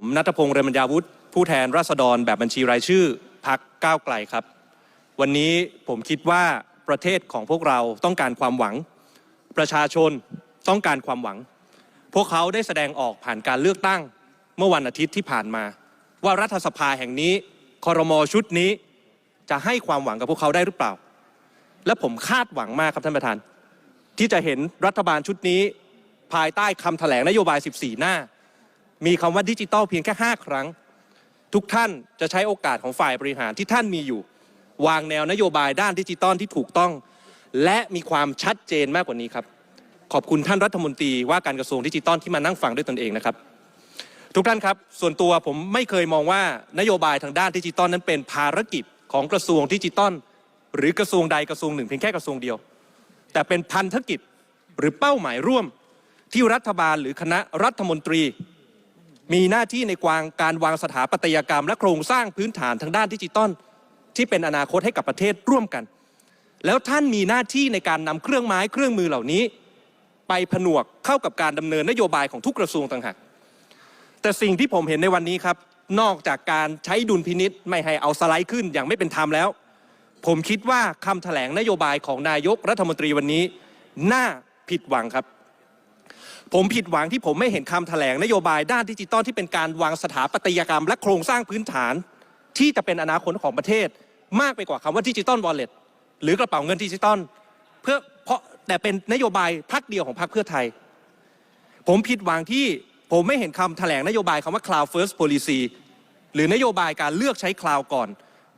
ผมนัทพงศ์เรมัญญาวุฒิผู้แทนราษฎรแบบบัญชีรายชื่อพักก้าวไกลครับ วันนี้ผมคิดว่าประเทศของพวกเราต้องการความหวัง ประชาชนต้องการความหวัง พวกเขาได้แสดงออกผ่านการเลือกตั้ง เมื่อวันอาทิตย์ที่ผ่านมา ว่ารัฐสภาแห่งนี้คอรมอชุดนี้ จะให้ความหวังกับพวกเขาได้หรือเปล่า และผมคาดหวังมากครับท่านประธาน ที่จะเห็นรัฐบาลชุดนี้ ภายใต้คำแถลงนโยบาย 14 หน้า มีคำว่าดิจิตอลเพียงแค่ 5 ครั้ง ทุกท่านจะใช้โอกาสของฝ่ายบริหารที่ท่านมีอยู่ วางแนวนโยบายด้านดิจิตอลที่ถูกต้อง และมีความชัดเจนมากกว่านี้ครับ ขอบคุณท่านรัฐมนตรีว่าการกระทรวงดิจิตอลที่มานั่งฟังด้วยตนเองนะครับ ทุกท่านครับ ส่วนตัวผมไม่เคยมองว่านโยบายทางด้านดิจิตอลนั้นเป็นภารกิจของกระทรวงดิจิตอลหรือกระทรวงใดกระทรวงหนึ่งเพียงแค่กระทรวงเดียว แต่เป็นพันธกิจหรือเป้าหมายร่วมที่รัฐบาลหรือคณะรัฐมนตรี มีหน้าที่ในกวางการวางสถาปัตยกรรม และโครงสร้างพื้นฐานทางด้านดิจิตอลที่เป็นอนาคตให้กับประเทศร่วมกัน แล้วท่านมีหน้าที่ในการนำเครื่องไม้เครื่องมือเหล่านี้ ไปผนวกเข้ากับการดำเนินนโยบายของทุกกระทรวงต่างหากแต่สิ่งที่ผมเห็นในวันนี้ครับ นอกจากการใช้ดุลพินิษไม่ให้เอาสไลด์ขึ้นอย่างไม่เป็นธรรมแล้ว ผมคิดว่าคำแถลงนโยบายของนายกรัฐมนตรีวันนี้ น่าผิดหวังครับ ผมผิดหวังที่ผมไม่เห็นคำแถลงนโยบายด้านดิจิตอลที่เป็นการวางสถาปัตยกรรม และโครงสร้างพื้นฐาน ที่จะเป็นอนาคตของประเทศ มากไปกว่าคำว่าดิจิตอลวอลเล็ตหรือกระเป๋าเงินดิจิตอลเพื่อเพราะแต่เป็นนโยบายพักเดียวของพรรคเพื่อไทย ผมผิดหวังที่ผมไม่เห็นคำแถลงนโยบายคำว่า cloud first policy หรือนโยบายการเลือกใช้คลาวก่อน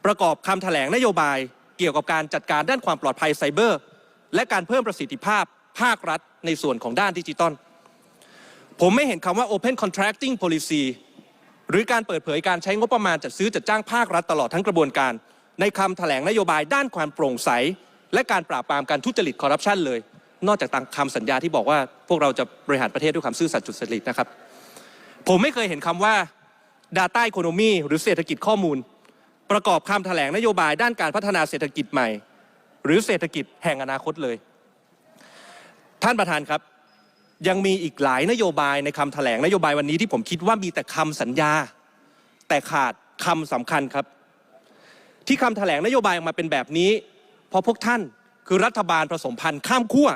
ประกอบคำแถลงนโยบายเกี่ยวกับการจัดการด้านความปลอดภัยไซเบอร์ และการเพิ่มประสิทธิภาพภาครัฐในส่วนของด้านดิจิตอล ผมไม่เห็นคำว่า Open Contracting Policy หรือการเปิดเผยการใช้งบประมาณจัดซื้อจัดจ้างภาครัฐตลอดทั้งกระบวนการ ในคำแถลงนโยบายด้านความโปร่งใส และการปราบปรามการทุจริตคอร์รัปชันเลย นอกจากตามคำสัญญาที่บอกว่าพวกเราจะบริหารประเทศด้วยความซื่อสัตย์จุจริตนะครับ ผมไม่เคยเห็นคำว่า Data Economy หรือเศรษฐกิจข้อมูล ประกอบคำแถลงนโยบายด้านการพัฒนาเศรษฐกิจใหม่ หรือเศรษฐกิจแห่งอนาคตเลย ท่านประธานครับ ยังมีอีกหลายนโยบายในคำแถลงนโยบายวันนี้ที่ผมคิดว่ามีแต่คำสัญญา แต่ขาดคำสำคัญครับ ที่คำแถลงนโยบายออกมาเป็นแบบนี้ เพราะพวกท่านคือรัฐบาลผสมพันธ์ข้ามขั้ว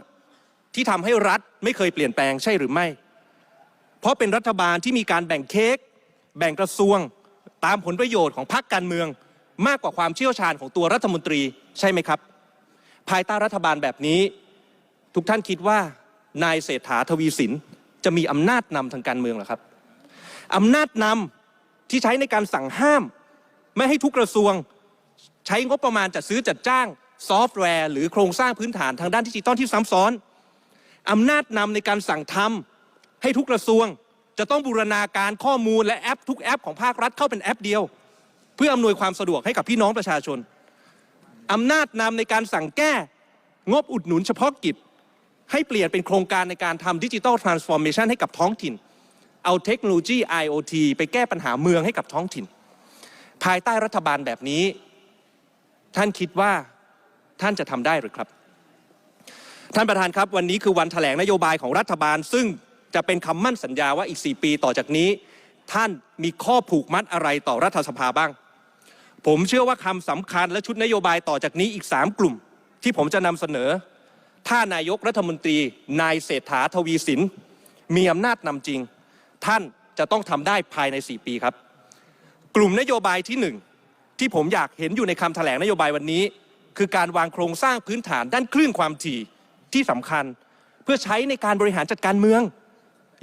ที่ทำให้รัฐไม่เคยเปลี่ยนแปลงใช่หรือไม่ เพราะเป็นรัฐบาลที่มีการแบ่งเค้กแบ่งกระทรวงตามผลประโยชน์ของพรรคการเมือง มากกว่าความเชี่ยวชาญของตัวรัฐมนตรีใช่ไหมครับ ภายใต้รัฐบาลแบบนี้ ทุกท่านคิดว่า นายเศรษฐาทวีสินจะมีอำนาจนำทางการเมืองหรอครับอำนาจนำที่ใช้ในการสั่งห้าม ไม่ให้ทุกกระทรวง ใช้งบประมาณจัดซื้อจัดจ้าง ซอฟต์แวร์ หรือโครงสร้างพื้นฐานทางด้านดิจิตอลที่ซ้ำซ้อนอำนาจนำในการสั่งทำให้ทุกกระทรวง จะต้องบูรณาการข้อมูลและแอปทุกแอปของภาครัฐเข้าเป็นแอปเดียว เพื่ออำนวยความสะดวกให้กับพี่น้องประชาชนอำนาจนำในการสั่งแก้งบอุดหนุนเฉพาะกิจ ให้เปลี่ยนเป็นโครงการในการทำดิจิ t a ลทรานส์ฟอร์เมชันให้กับท้องถิ่น เอาเทคโนโลยี IoT ไปแก้ปัญหาเมืองให้กับท้องถิ่น ภายใต้รัฐบาลแบบนี้ ท่านคิดว่าท่านจะทำได้หรือครับ ท่านประธานครับวันนี้คือวันแถลงนโยบายของรัฐบาล ซึ่งจะเป็นคำมั่นสัญญาว่าอีก 4 ปีต่อจากนี้ ท่านมีข้อผูกมัดอะไรต่อรัฐสภาบ้าง ผมเชื่อว่าคำสำคัญและชุดนโยบายต่อจากนี้อีก 3 กลุ่ม ที่ผมจะนำเสนอ ถ้านายกรัฐมนตรี นายเศรษฐาทวีสิน มีอำนาจนำจริง ท่านจะต้องทำได้ภายใน 4 ปีครับ กลุ่มนโยบายที่หนึ่งที่ผมอยากเห็นอยู่ในคำแถลงนโยบายวันนี้ คือการวางโครงสร้างพื้นฐานด้านคลื่นความถี่ที่สำคัญ เพื่อใช้ในการบริหารจัดการเมือง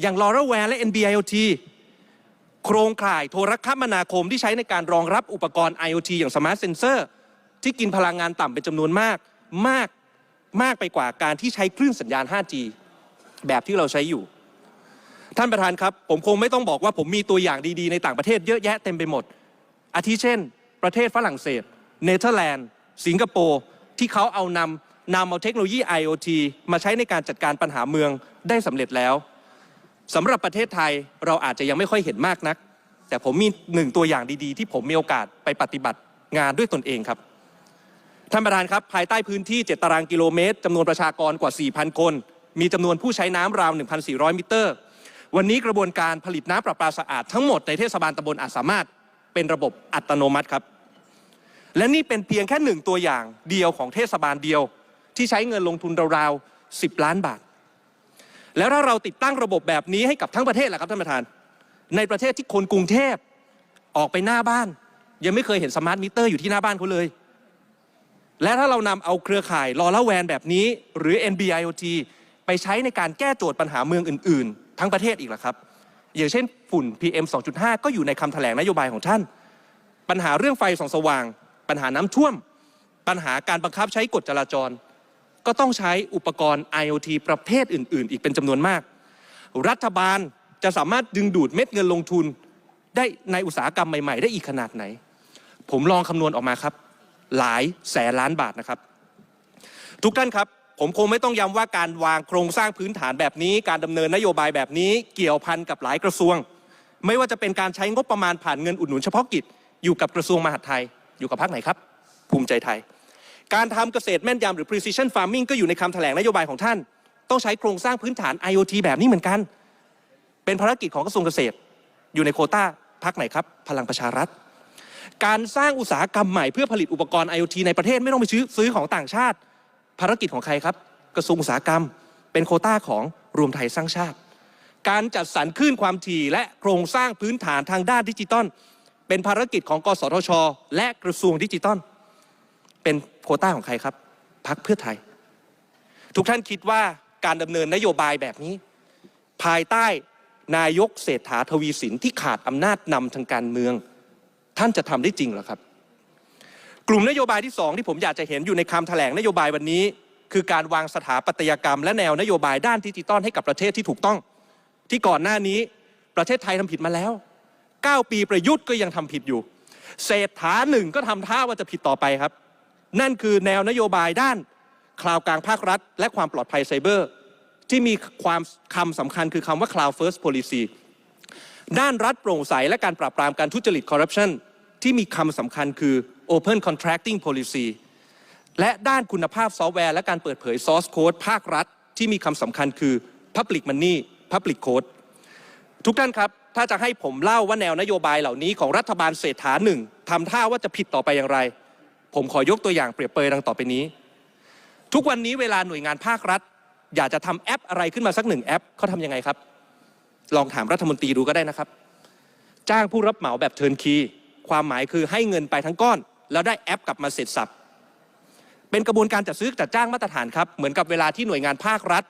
อย่าง LoRaWAN และ NB-IoT โครงข่ายโทรคมนาคมที่ใช้ในการรองรับอุปกรณ์ IoT อย่าง Smart Sensor ที่กินพลังงานต่ำเป็นจำนวนมาก มาก มากไปกว่าการที่ใช้คลื่นสัญญาณ 5G แบบที่เราใช้อยู่ ท่านประธานครับ ผมคงไม่ต้องบอกว่าผมมีตัวอย่างดีๆ ในต่างประเทศเยอะแยะเต็มไปหมด อาทิเช่น ประเทศฝรั่งเศส เนเธอร์แลนด์ สิงคโปร์ที่เขาเอานำนำเอาเทคโนโลยี IoT มาใช้ในการจัดการปัญหาเมืองได้สำเร็จแล้วสำหรับประเทศไทยเราอาจจะยังไม่ค่อยเห็นมากนัก แต่ผมมีหนึ่งตัวอย่างดีๆ ที่ผมมีโอกาสไปปฏิบัติงานด้วยตนเองครับ ท่านประธานครับภายใต้พื้นที่ 7 ตารางกิโลเมตรจำนวนประชากรกว่า 4,000 คน มีจำนวนผู้ใช้น้ำราว 1,400 มิเตอร์ วันนี้กระบวนการผลิตน้ำประปาสะอาดทั้งหมดในเทศบาลตำบลอาจสามารถเป็นระบบอัตโนมัติครับ และนี่เป็นเพียงแค่หนึ่งตัวอย่างเดียวของเทศบาลเดียว ที่ใช้เงินลงทุนราวๆ10 ล้านบาท แล้วถ้าเราติดตั้งระบบแบบนี้ให้กับทั้งประเทศล่ะครับท่านประธาน ในประเทศที่คนกรุงเทพออกไปหน้าบ้าน ยังไม่เคยเห็นสมาร์ทมิเตอร์อยู่ที่หน้าบ้านเขาเลย และถ้าเรานำเอาเครือข่ายลอละแวนแบบนี้ หรือ NB-IoT ไปใช้ในการแก้โจทย์ปัญหาเมืองอื่น ๆ ทั้งประเทศอีกล่ะครับ อย่างเช่นฝุ่น PM 2.5 ก็อยู่ในคำแถลงนโยบายของท่าน ปัญหาเรื่องไฟส่องสว่าง ปัญหาน้ำท่วม ปัญหาการบังคับใช้กฎจราจร ก็ต้องใช้อุปกรณ์ IoT ประเภทอื่น ๆ อีกเป็นจำนวนมาก รัฐบาลจะสามารถดึงดูดเม็ดเงินลงทุน ได้ในอุตสาหกรรมใหม่ ๆ ได้อีกขนาดไหน ผมลองคำนวณออกมาครับ หลายแสนล้านบาทนะครับ ทุกท่านครับผมคงไม่ต้องย้ำว่าการวางโครงสร้างพื้นฐานแบบนี้ การดำเนินนโยบายแบบนี้เกี่ยวพันกับหลายกระทรวง ไม่ว่าจะเป็นการใช้งบประมาณผ่านเงินอุดหนุนเฉพาะกิจอยู่กับกระทรวงมหาดไทย อยู่กับพรรคไหนครับ ภูมิใจไทย การทำเกษตรแม่นยำหรือ precision farming ก็อยู่ในคำแถลงนโยบายของท่าน ต้องใช้โครงสร้างพื้นฐาน IoT แบบนี้เหมือนกัน เป็นภารกิจของกระทรวงเกษตร อยู่ในโคต้าพรรคไหนครับ พลังประชารัฐ การสร้างอุตสาหกรรมใหม่เพื่อผลิตอุปกรณ์ IoT ในประเทศไม่ต้องไปซื้อซื้อของต่างชาติ ภารกิจของใครครับ กระทรวงอุตสาหกรรม เป็นโคต้าของรวมไทยสร้างชาติ การจัดสรรคลื่นความถี่และโครงสร้างพื้นฐานทางด้านดิจิตอลเป็นภารกิจของกสทช และกระทรวงดิจิตอลเป็นโคต้าของใครครับพักเพื่อไทย ทุกท่านคิดว่าการดำเนินนโยบายแบบนี้ ภายใต้นายกเศรษฐาทวีสินที่ขาดอำนาจนำทางการเมือง ท่านจะทำได้จริงเหรอครับ กลุ่มนโยบายที่สองที่ผมอยากจะเห็นอยู่ในคำแถลงนโยบายวันนี้ คือการวางสถาปัตยกรรม และแนวนโยบายด้านดิจิตอลให้กับประเทศที่ถูกต้อง ที่ก่อนหน้านี้ประเทศไทยทำผิดมาแล้ว 9 ปีประยุทธ์ก็ยังทำผิดอยู่เศรษฐาหนึ่งก็ทำท่าว่าจะผิดต่อไปครับ นั่นคือแนวนโยบายด้านคลาวกลางภาครัฐ และความปลอดภัยไซเบอร์ ที่มีความคำสำคัญคือคำว่า cloud first policy ด้านรัฐโปร่งใสและการปราบปรามการทุจริตคอร์รัปชัน ที่มีคำสำคัญคือ open contracting policy และด้านคุณภาพซอฟต์แวร์และการเปิดเผย source code ภาครัฐ ที่มีคำสำคัญคือ public money public code ทุกท่านครับ ถ้าจะให้ผมเล่าว่าแนวนโยบายเหล่านี้ของรัฐบาลเศรษฐาหนึ่งทำท่าว่าจะผิดต่อไปอย่างไร ผมขอยกตัวอย่างเปรียบเปรยดังต่อไปนี้ ทุกวันนี้เวลาหน่วยงานภาครัฐ อยากจะทำแอปอะไรขึ้นมาสักหนึ่งแอปเขาทำยังไงครับ ลองถามรัฐมนตรีดูก็ได้นะครับ จ้างผู้รับเหมาแบบเทิร์นคี ความหมายคือให้เงินไปทั้งก้อน แล้วได้แอปกลับมาเสร็จสับเป็นกระบวนการจัดซื้อจัดจ้างมาตรฐานครับเหมือนกับเวลาที่หน่วยงานภาครัฐ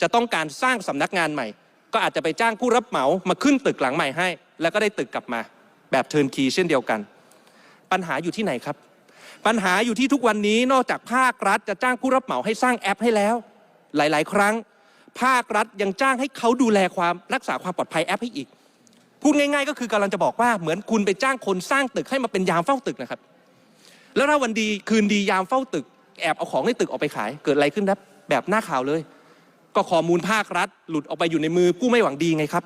จะต้องการสร้างสำนักงานใหม่ ก็อาจจะไปจ้างผู้รับเหมามาขึ้นตึกหลังใหม่ให้ แล้วก็ได้ตึกกลับมา แบบเทิร์นคีเช่นเดียวกัน ปัญหาอยู่ที่ไหนครับ ปัญหาอยู่ที่ทุกวันนี้นอกจากภาครัฐจะจ้างผู้รับเหมาให้สร้างแอปให้แล้ว หลาย ๆ ครั้ง ภาครัฐยังจ้างให้เขาดูแลความรักษาความปลอดภัยแอปให้อีก พูดง่าย ๆ ก็คือกำลังจะบอกว่าเหมือนคุณไปจ้างคนสร้างตึกให้มาเป็นยามเฝ้าตึกนะครับ แล้วถ้าวันดีคืนดียามเฝ้าตึก แอบเอาของในตึกออกไปขาย เกิดอะไรขึ้นครับแบบหน้าข่าวเลย ก็ข้อมูลภาครัฐ หลุดออกไปอยู่ในมือผู้ไม่หวังดีไงครับ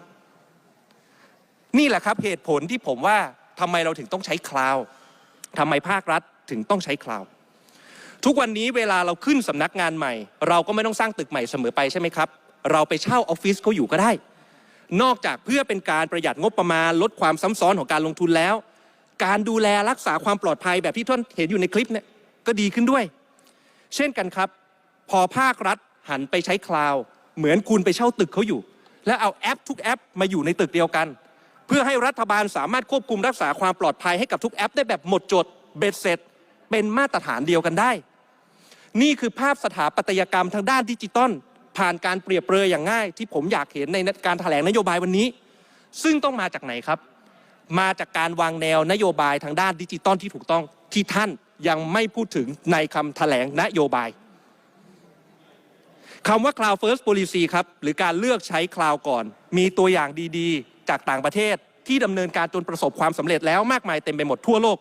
นี่แหละครับเหตุผลที่ผมว่าทำไมเราถึงต้องใช้คลาวด์ทำไมภาครัฐถึงต้องใช้คลาวทุกวันนี้เวลาเราขึ้นสำนักงานใหม่ เราก็ไม่ต้องสร้างตึกใหม่เสมอไปใช่ไหมครับ เราไปเช่าออฟฟิศเขาอยู่ก็ได้ นอกจากเพื่อเป็นการประหยัดงบประมาณ ลดความซ้ำซ้อนของการลงทุนแล้ว การดูแลรักษาความปลอดภัยแบบที่ท่านเห็นอยู่ในคลิปเนี่ยก็ดีขึ้นด้วย เช่นกันครับ พอภาครัฐหันไปใช้คลาวเหมือนคุณไปเช่าตึกเขาอยู่ แล้วเอาแอปทุกแอปมาอยู่ในตึกเดียวกัน เพื่อให้รัฐบาลสามารถควบคุมรักษาความปลอดภัยให้กับทุกแอป ได้แบบหมดจดเบ็ดเสร็จ เป็นมาตรฐานเดียวกันได้ นี่คือภาพสถาปัตยกรรมทางด้านดิจิตอล ผ่านการเปรียบเปรยอย่างง่าย ที่ผมอยากเห็นในการแถลงนโยบายวันนี้ ซึ่งต้องมาจากไหนครับ มาจากการวางแนวนโยบายทางด้านดิจิตอลที่ถูกต้องที่ท่านยังไม่พูดถึงในคำแถลงนโยบายคำว่า cloud first policy ครับหรือการเลือกใช้ cloud ก่อน มีตัวอย่างดีๆ จากต่างประเทศที่ดำเนินการจนประสบความสำเร็จแล้วมากมายเต็มไปหมดทั่วโลก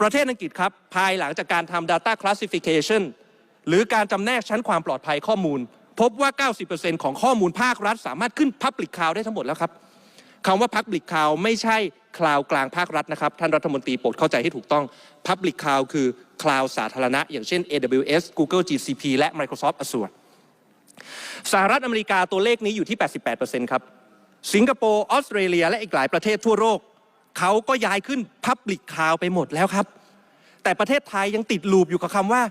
ประเทศอังกฤษครับ ภายหลังจากการทำ data classification หรือการจำแนกชั้นความปลอดภัยข้อมูล พบว่า 90%ของข้อมูลภาครัฐ สามารถขึ้น Public Cloud ได้ทั้งหมดแล้วครับคำว่า Public Cloud ไม่ใช่คลาวกลางภาครัฐนะครับ ท่านรัฐมนตรีโปรดเข้าใจให้ถูกต้อง Public Cloud คือคลาวสาธารณะ อย่างเช่น AWS Google GCP และ Microsoft Azure สหรัฐอเมริกาตัวเลขนี้อยู่ที่ 88%ครับ สิงคโปร์ออสเตรเลีย และอีกหลายประเทศทั่วโลกเขาก็ย้ายขึ้น Public Cloud ไปหมดแล้วครับ แต่ประเทศไทยยังติดลูปอยู่กับคำว่า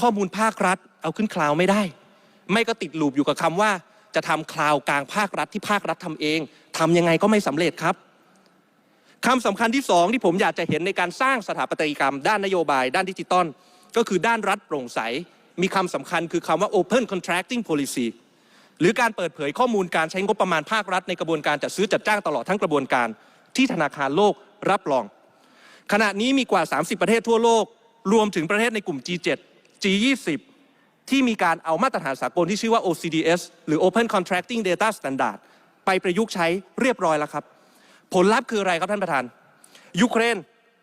ข้อมูลภาครัฐ เอาขึ้นคลาวไม่ได้ ไม่ก็ติดลูปอยู่กับคำว่า จะทำคลาวกลางภาครัฐที่ภาครัฐทำเองทำยังไงก็ไม่สำเร็จครับคำสำคัญที่สองที่ผมอยากจะเห็นในการสร้างสถาปัตยกรรม ด้านนโยบาย ด้านดิจิตอลก็คือด้านรัฐโปร่งใส มีคำสำคัญคือคำว่า Open Contracting Policy หรือการเปิดเผยข้อมูลการใช้งบประมาณภาครัฐในกระบวนการจัดซื้อจัดจ้างตลอดทั้งกระบวนการที่ธนาคารโลกรับรอง ขณะนี้มีกว่า 30 ประเทศทั่วโลก รวมถึงประเทศในกลุ่ม G7 G20 ที่มีการเอามาตรฐานสากลที่ชื่อว่า OCDS หรือ Open Contracting Data Standard ไปประยุกต์ใช้เรียบร้อยแล้วครับ ผลลัพธ์คืออะไรครับท่านประธาน ยูเครน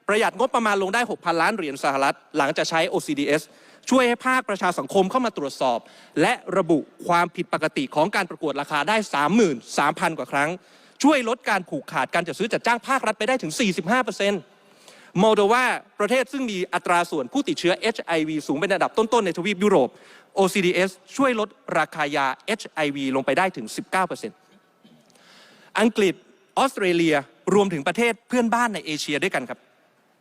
ประหยัดงบประมาณลงได้ 6,000 ล้านเหรียญสหรัฐ หลังจากใช้ OCDS ช่วยให้ภาคประชาสังคมเข้ามาตรวจสอบ และระบุความผิดปกติของการประกวดราคาได้ 33,000 กว่าครั้ง ช่วยลดการผูกขาดการจัดซื้อจัดจ้างภาครัฐไปได้ถึง 45% โมโดวาประเทศซึ่งมีอัตราส่วนผู้ติดเชื้อ HIV สูงเป็นอันดับต้น ๆ ในทวีปยุโรป OCDS ช่วยลดราคายา HIV ลงไปได้ถึง 19%อังกฤษออสเตรเลียรวมถึงประเทศเพื่อนบ้านในเอเชียด้วยกันครับ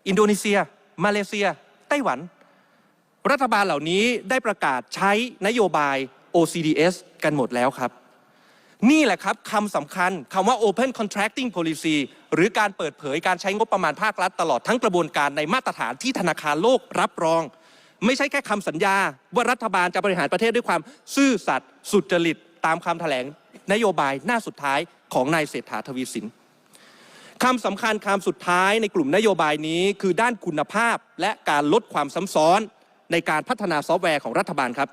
อินโดนีเซีย มาเลเซีย ไต้หวัน รัฐบาลเหล่านี้ได้ประกาศใช้นโยบาย OCDS กันหมดแล้วครับ นี่แหละครับคำสำคัญคำว่า Open Contracting Policy หรือการเปิดเผยการใช้งบประมาณภาครัฐตลอดทั้งกระบวนการในมาตรฐานที่ธนาคารโลกรับรอง ไม่ใช่แค่คำสัญญา ว่ารัฐบาลจะบริหารประเทศด้วยความซื่อสัตย์สุจริตตามคำแถลงนโยบายหน้าสุดท้ายของนายเศรษฐาทวีสินคำสำคัญคำสุดท้ายในกลุ่มนโยบายนี้ คือด้านคุณภาพและการลดความซ้ำซ้อนในการพัฒนาซอฟต์แวร์ของรัฐบาลครับ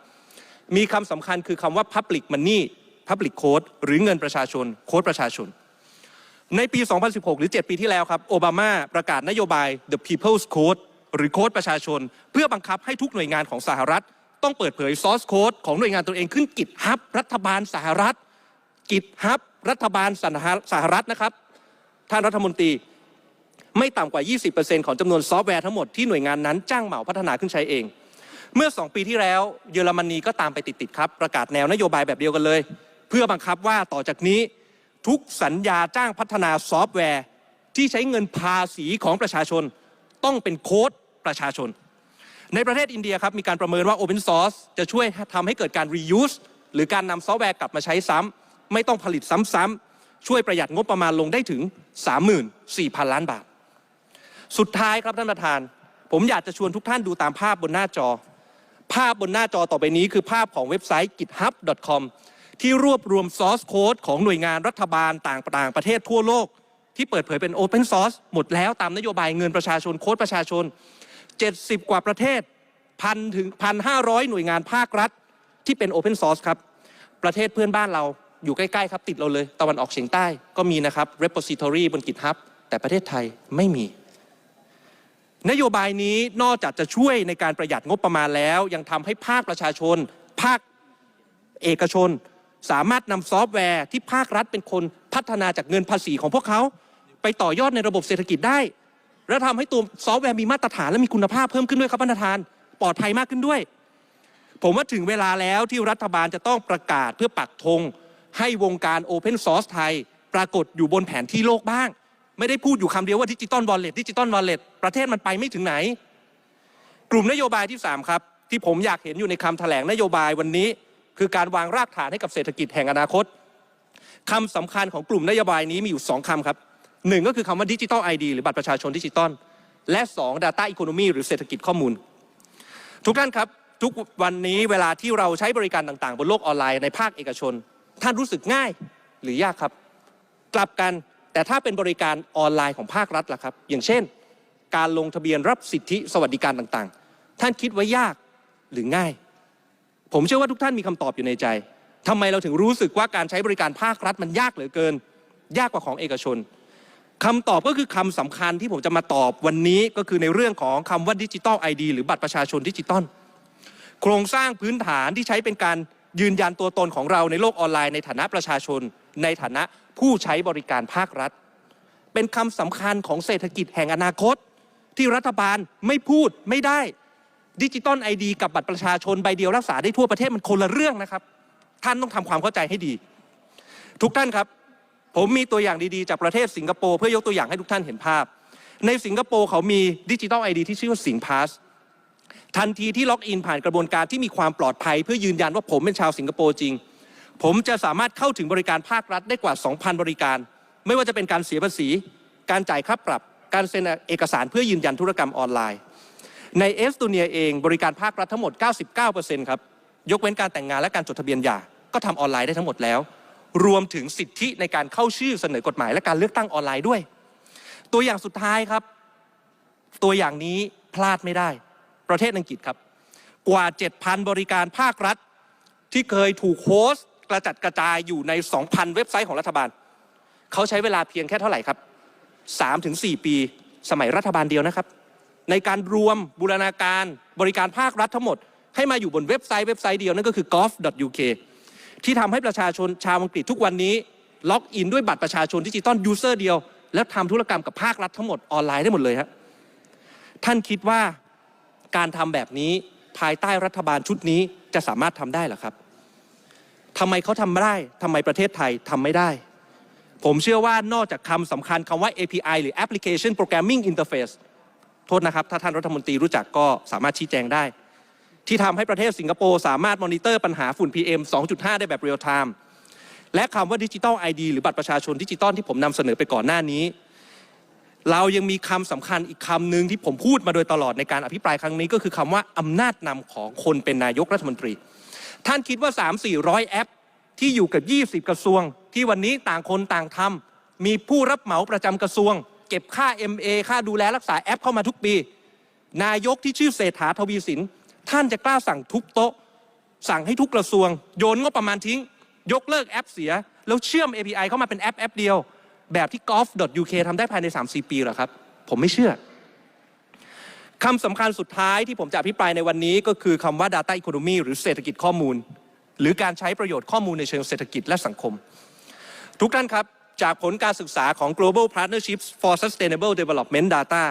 มีคำสำคัญคือคำว่า Public Money Public Code หรือเงินประชาชน โค้ดประชาชน ในปี 2016 หรือ 7 ปีที่แล้วครับ โอบามาประกาศนโยบาย The People's Code หรือโค้ดประชาชน เพื่อบังคับให้ทุกหน่วยงานของสหรัฐ ต้องเปิดเผยซอสโค้ดของหน่วยงานตัวเองขึ้นกิจฮับรัฐบาลสหรัฐ กิจฮับรัฐบาลสหรัฐนะครับ ท่านรัฐมนตรีไม่ต่ำกว่า 20%ของจำนวนซอฟต์แวร์ทั้งหมดที่หน่วยงานนั้นจ้างเหมาพัฒนาขึ้นใช้เอง เมื่อ 2 ปีที่แล้ว เยอรมนีก็ตามไปติดๆครับ ประกาศแนวนโยบายแบบเดียวกันเลย เพื่อบังคับว่าต่อจากนี้ ทุกสัญญาจ้างพัฒนาซอฟต์แวร์ ที่ใช้เงินภาษีของประชาชน ต้องเป็นโค้ดประชาชน ในประเทศอินเดียครับมีการประเมินว่า Open Source จะช่วยทำให้เกิดการ reuse หรือการนำซอฟต์แวร์กลับมาใช้ซ้ำไม่ต้องผลิตซ้ำๆช่วยประหยัดงบประมาณลงได้ถึง 34,000 ล้านบาท สุดท้ายครับท่านประธาน ผมอยากจะชวนทุกท่านดูตามภาพบนหน้าจอ ภาพบนหน้าจอต่อไปนี้คือภาพของเว็บไซต์ github.com ที่รวบรวมซอสโค้ดของหน่วยงานรัฐบาลต่างต่างประเทศทั่วโลก ที่เปิดเผยเป็น Open Source หมดแล้วตามนโยบายเงินประชาชนโค้ดประชาชน 70 กว่าประเทศพันถึงพันห้าร้อยหน่วยงานภาครัฐ ที่เป็น Open Source ครับ ประเทศเพื่อนบ้านเราอยู่ใกล้ ๆ ครับ ติดเราเลย ตะวันออกเฉียงใต้ก็มีนะครับ repository บน GitHub แต่ประเทศไทยไม่มี นโยบายนี้นอกจากจะช่วยในการประหยัดงบประมาณแล้ว ยังทำให้ภาคประชาชน ภาคเอกชน สามารถนำซอฟต์แวร์ที่ภาครัฐเป็นคนพัฒนาจากเงินภาษีของพวกเขา ไปต่อยอดในระบบเศรษฐกิจได้ และทำให้ตัวซอฟต์แวร์มีมาตรฐานและมีคุณภาพเพิ่มขึ้นด้วยครับท่านประธานปลอดภัยมากขึ้นด้วย ผมว่าถึงเวลาแล้วที่รัฐบาลจะต้องประกาศเพื่อปักธงให้วงการ Open Source ไทย ปรากฏอยู่บนแผนที่โลกบ้าง ไม่ได้พูดอยู่คำเดียวว่าดิจิตอลวอลเล็ตดิจิตอลวอลเล็ตประเทศมันไปไม่ถึงไหน กลุ่มนโยบายที่ 3 ครับ ที่ผมอยากเห็นอยู่ในคำแถลงนโยบายวันนี้ คือการวางรากฐานให้กับเศรษฐกิจแห่งอนาคตคำสำคัญของกลุ่มนโยบายนี้มีอยู่ 2คำครับหนึ่งก็คือคำว่าดิจิตอลไอดีหรือบัตรประชาชนดิจิตอลและ 2 Data Economy หรือเศรษฐกิจข้อมูล ทุกท่านครับ ทุกวันนี้เวลาที่เราใช้บริการต่างๆ บนโลกออนไลน์ในภาคเอกชน ท่านรู้สึกง่ายหรือยากครับ กลับกันแต่ถ้าเป็นบริการออนไลน์ของภาครัฐล่ะครับ อย่างเช่น การลงทะเบียนรับสิทธิสวัสดิการต่างๆ ท่านคิดว่ายากหรือง่าย ผมเชื่อว่าทุกท่านมีคำตอบอยู่ในใจทำไมเราถึงรู้สึกว่าการใช้บริการภาครัฐมันยากเหลือเกิน ยากกว่าของเอกชนคำตอบก็คือคำสำคัญที่ผมจะมาตอบวันนี้ก็คือในเรื่องของคำว่าดิจิตอลไอดีหรือบัตรประชาชนดิจิตอลโครงสร้างพื้นฐานที่ใช้เป็นการยืนยันตัวตนของเราในโลกออนไลน์ในฐานะประชาชน ในฐานะผู้ใช้บริการภาครัฐ เป็นคำสำคัญของเศรษฐกิจแห่งอนาคต ที่รัฐบาลไม่พูดไม่ได้ ดิจิตอลไอดีกับบัตรประชาชนใบเดียวรักษาได้ทั่วประเทศมันคนละเรื่องนะครับ ท่านต้องทำความเข้าใจให้ดี ทุกท่านครับ ผมมีตัวอย่างดีๆ จากประเทศสิงคโปร์เพื่อยกตัวอย่างให้ทุกท่านเห็นภาพ ในสิงคโปร์เขามีดิจิทัลไอดีที่ชื่อว่าสิงพาสทันทีที่ล็อกอินผ่านกระบวนการที่มีความปลอดภัย เพื่อยืนยันว่าผมเป็นชาวสิงคโปร์จริง ผมจะสามารถเข้าถึงบริการภาครัฐได้กว่า 2,000 บริการ ไม่ว่าจะเป็นการเสียภาษี การจ่ายค่าปรับ การเซ็นเอกสารเพื่อยืนยันธุรกรรมออนไลน์ ในเอสโตเนียเองบริการภาครัฐทั้งหมด 99%ครับ ยกเว้นการแต่งงานและการจดทะเบียนหย่า ก็ทำออนไลน์ได้ทั้งหมดแล้ว รวมถึงสิทธิในการเข้าชื่อเสนอกฎหมายและการเลือกตั้งออนไลน์ด้วย ตัวอย่างสุดท้ายครับ ตัวอย่างนี้พลาดไม่ได้ ประเทศอังกฤษครับ กว่า 7,000 บริการภาครัฐ ที่เคยถูกโฮสต์กระจัดกระจายอยู่ใน 2,000 เว็บไซต์ของรัฐบาล เขาใช้เวลาเพียงแค่เท่าไหร่ครับ3-4 ปี สมัยรัฐบาลเดียวนะครับ ในการรวมบูรณาการบริการภาครัฐทั้งหมด ให้มาอยู่บนเว็บไซต์เว็บไซต์เดียวนั่นก็คือ gov.uk ที่ทำให้ประชาชนชาวอังกฤษทุกวันนี้ ล็อกอินด้วยบัตรประชาชนดิจิตอลยูเซอร์เดียว แล้วทำธุรกรรมกับภาครัฐทั้งหมดออนไลน์ได้หมดเลยฮะท่านคิดว่าการทำแบบนี้ภายใต้รัฐบาลชุดนี้จะสามารถทำได้หรอครับทำไมเขาทำไม่ได้ทำไมประเทศไทยทำไม่ได้ ผมเชื่อว่านอกจากคำสำคัญคำว่า API หรือ Application Programming Interface โทษนะครับ ถ้าท่านรัฐมนตรีรู้จักก็สามารถชี้แจงได้ ที่ทำให้ประเทศสิงคโปร์สามารถมอนิเตอร์ปัญหาฝุ่น PM 2.5 ได้แบบเรียลไทม์และคำว่าดิจิ t a ล ID หรือบัตรประชาชนดิจิตอลที่ผมนำเสนอไปก่อนหน้านี้ เรายังมีคำสำคัญอีกคำหนึ่งที่ผมพูดมาโดยตลอดในการอภิปรายครั้งนี้ก็คือคำว่าอำนาจนำของคนเป็นนายกรัฐมนตรี ท่านคิดว่า 3-400 แอป ที่อยู่กับ 20 กระทรวง ที่วันนี้ต่างคนต่างทำมีผู้รับเหมาประจำกระทรวง เก็บค่า MA ค่าดูแลรักษาแอปเข้ามาทุกปี นายกที่ชื่อเศรษฐาทวีสิน ท่านจะกล้าสั่งทุบโต๊ะ สั่งให้ทุกกระทรวง โยนงบประมาณทิ้ง ยกเลิกแอปเสีย แล้วเชื่อม API เข้ามาเป็นแอปแอปเดียว แบบที่ golf.uk ทำได้ภายใน 3-4 ปีหรอครับ ผมไม่เชื่อคำสำคัญสุดท้ายที่ผมจะอภิปรายในวันนี้ก็คือคำว่า data economy หรือเศรษฐกิจข้อมูล หรือการใช้ประโยชน์ข้อมูลในเชิงเศรษฐกิจและสังคม ทุกท่านครับ จากผลการศึกษาของ Global Partnerships for Sustainable Development Data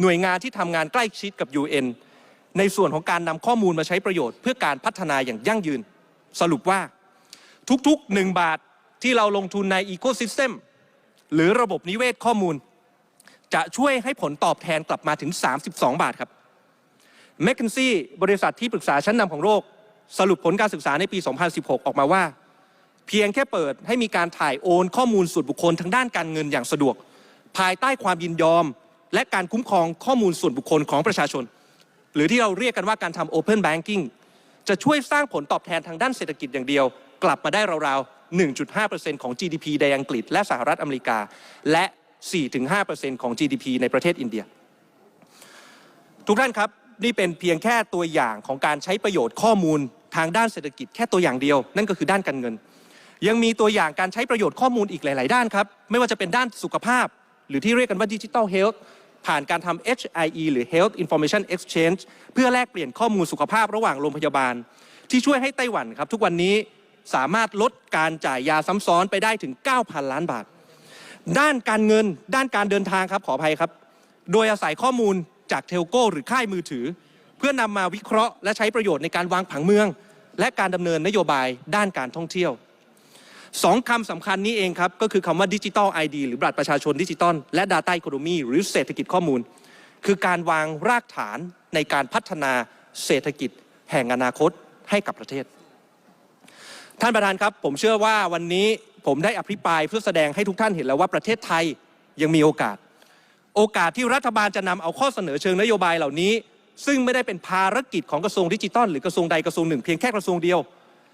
หน่วยงานที่ทำงานใกล้ชิดกับ UN ในส่วนของการนำข้อมูลมาใช้ประโยชน์เพื่อการพัฒนาอย่างยั่งยืน สรุปว่าทุกๆ 1 บาทที่เราลงทุนใน Ecosystem หรือระบบนิเวศข้อมูล จะช่วยให้ผลตอบแทนกลับมาถึง 32 บาทครับ m c k เคนซี่บริษัทที่ปรึกษาชั้นนำของโลกสรุปผลการศึกษาในปี 2016 ออกมาว่า เพียงแค่เปิดให้มีการถ่ายโอนข้อมูลส่วนบุคคลทางด้านการเงินอย่างสะดวก ภายใต้ความยินยอม และการคุ้มครองข้อมูลส่วนบุคคลของประชาชน หรือที่เราเรียกกันว่าการทำ Open Banking จะช่วยสร้างผลตอบแทนทางด้านเศรษฐกิจอย่างเดียว กลับมาได้ราวๆ 1.5%ของ GDP ในอังกฤษ และสหรัฐอเมริกา และ 4-5%ของ GDP ในประเทศอินเดีย ทุกท่านครับนี่เป็นเพียงแค่ตัวอย่างของการใช้ประโยชน์ข้อมูลทางด้านเศรษฐกิจแค่ตัวอย่างเดียว นั่นก็คือด้านการเงิน ยังมีตัวอย่างการใช้ประโยชน์ข้อมูลอีกหลาย ๆ ด้านครับ ไม่ว่าจะเป็นด้านสุขภาพ หรือที่เรียกกันว่าดิจิ t a ลเฮลท์ผ่านการทำ HIE หรือ Health Information Exchange เพื่อแลกเปลี่ยนข้อมูลสุขภาพระหว่างโรงพยาบาล ที่ช่วยให้ไต้หวันครับ ทุกวันนี้สามารถลดการจ่ายยาซ้ำซ้อนไปได้ถึง 9,000 ล้านบาท ด้านการเงินด้านการเดินทางครับขออภัยครับ โดยอาศัยข้อมูลจากเทลโก้หรือค่ายมือถือ เพื่อนำมาวิเคราะห์และใช้ประโยชน์ในการวางผังเมือง และการดำเนินนโยบายด้านการท่องเที่ยว สองคำสำคัญนี้เองครับ ก็คือคำว่าดิจิ t a ลไอดีหรือบัตรประชาชนดิจิตอลและ Data Economy หรือเศรษฐกิจข้อมูล คือการวางรากฐานในการพัฒนาเศรษฐกิจแห่งอนาคตให้กับประเทศ ท่านประธานครับ ผมเชื่อว่าวันนี้ผมได้อภิปรายเพื่อแสดงให้ทุกท่านเห็นแล้วว่าประเทศไทยยังมีโอกาส โอกาสที่รัฐบาลจะนำเอาข้อเสนอเชิงนโยบายเหล่านี้ ซึ่งไม่ได้เป็นภารกิจของกระทรวงดิจิทัลหรือกระทรวงใดกระทรวงหนึ่งเพียงแค่กระทรวงเดียว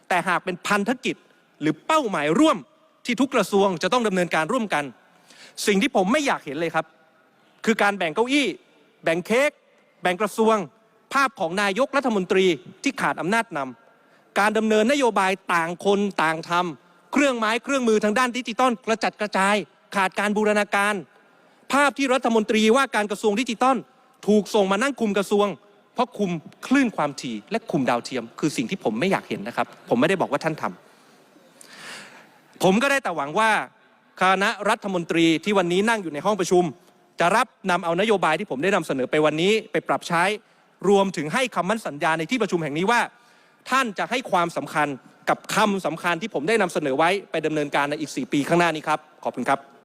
แต่หากเป็นพันธกิจ หรือเป้าหมายร่วมที่ทุกกระทรวงจะต้องดำเนินการร่วมกัน สิ่งที่ผมไม่อยากเห็นเลยครับ คือการแบ่งเก้าอี้ แบ่งเค้กแบ่งกระทรวง ภาพของนายกรัฐมนตรีที่ขาดอำนาจนำการดำเนินนโยบายต่างคนต่างทำเครื่องไม้เครื่องมือทางด้านดิจิตอลกระจัดกระจาย ขาดการบูรณาการ ภาพที่รัฐมนตรีว่าการกระทรวงดิจิตอลถูกส่งมานั่งคุมกระทรวง เพราะคุมคลื่นความถี่และคุมดาวเทียม คือสิ่งที่ผมไม่อยากเห็นนะครับ ผมไม่ได้บอกว่าท่านทำ ผมก็ได้แต่หวังว่าคณะรัฐมนตรีที่วันนี้นั่งอยู่ในห้องประชุม จะรับนำเอานโยบายที่ผมได้นำเสนอไปวันนี้ไปปรับใช้ รวมถึงให้คำมั่นสัญญาในที่ประชุมแห่งนี้ว่า ท่านจะให้ความสำคัญกับคำสำคัญที่ผมได้นำเสนอไว้ไปดำเนินการในอีก 4 ปีข้างหน้านี้ครับ ขอบคุณครับ